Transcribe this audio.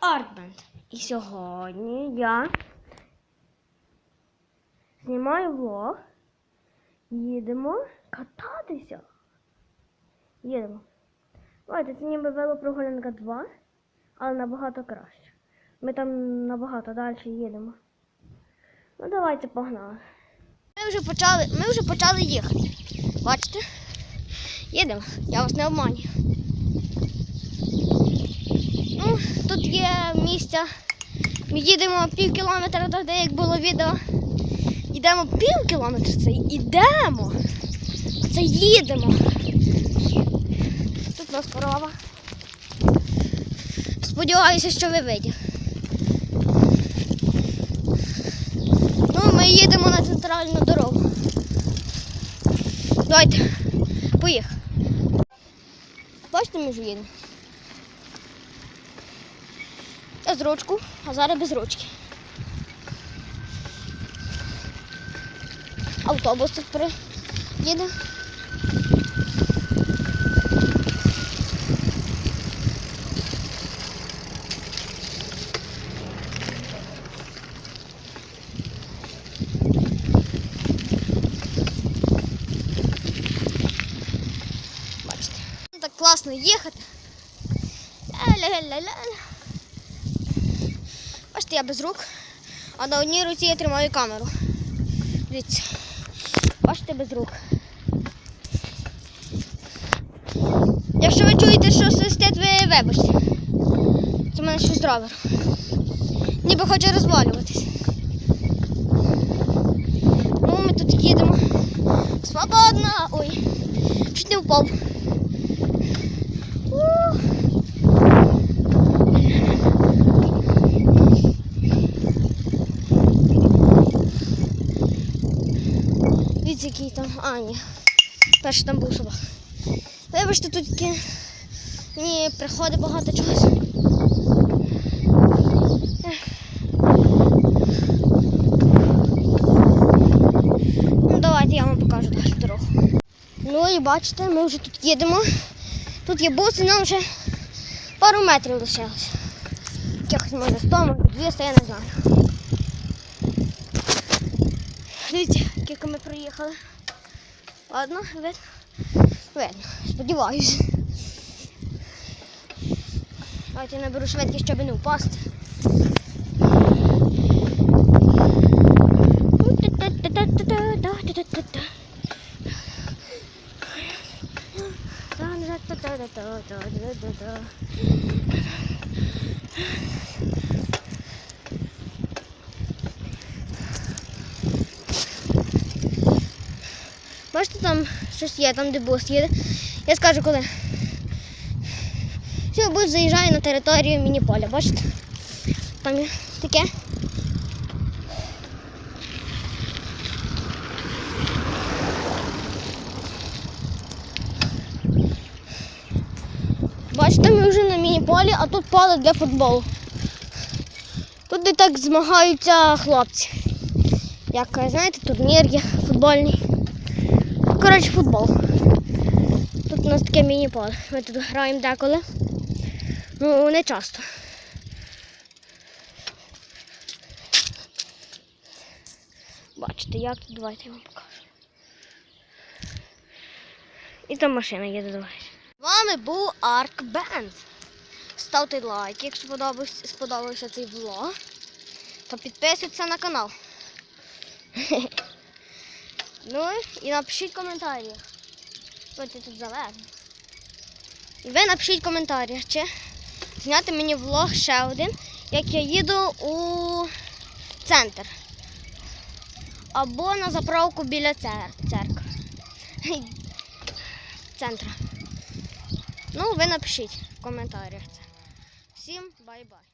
Артбенд. І сьогодні я знімаю влог. Їдемо кататися. Їдемо. Бачите, це ніби велопрогулянка 2, але набагато краще. Ми там набагато далі їдемо. Ну давайте погнали. Ми вже почали, ми вже почали їхати. Бачите? Їдемо, я вас не обманюю. Ну, тут є місця. Ми їдемо пів кілометра туди, як було відео. Йдемо пів кілометра, це йдемо. Це їдемо. Тут у нас корова. Сподіваюся, що ви виділи. Ну, ми їдемо на центральну дорогу. Давайте, поїхали. Бачите, ми вже їдемо. З ручку, а зараз без ручки. Автобус тут приїде. Бачите. Так класно їхати. Ля-ля-ля-ля. Бачите, я без рук, а на одній руці я тримаю камеру. Дивіться. Бачите, без рук. Якщо ви чуєте, що свистить, ви вибачте. Це в мене щось ровер. Ніби хоче розвалюватись. Ну, ми тут їдемо. Свободно! Ой, чуть не впав. Дивіться, який там. А, ні. Перший там був собак. Вибачте, тут такі мені приходить багато чогось. Ну, давайте я вам покажу далі дорогу. Ну і бачите, ми вже тут їдемо. Тут є бус, і нам вже пару метрів лишилось. Якось може 100, може 200, я не знаю. Дивіться, скільки ми проїхали. Ладно, видно. Сподіваюся. Давайте я наберу швидкість, щоб не впасти. Бачите, там щось є, там де бус їде. Я скажу коли. Все, бус заїжджає на територію міні-поля, бачите? Там таке. Бачите, ми вже на міні-полі, а тут поле для футболу. Тут де так змагаються хлопці. Як знаєте, турнір є футбольний. Коротше, футбол. Тут у нас таке міні-поле. Ми тут граємо деколи. Ну, не часто. Бачите, як тут давайте я вам покажу. І там машина їде, давайте. З вами був Арк Бенд. Ставте лайк, якщо сподобався, сподобався цей влог. То підписуйтесь на канал. Ну і напишіть коментарі. Ось я тут залежно. І ви напишіть коментарі, чи зняти мені влог ще один, як я їду у центр. Або на заправку біля цер- церкви. Центра. Ну, ви напишіть в коментарях це. Всім бай-бай.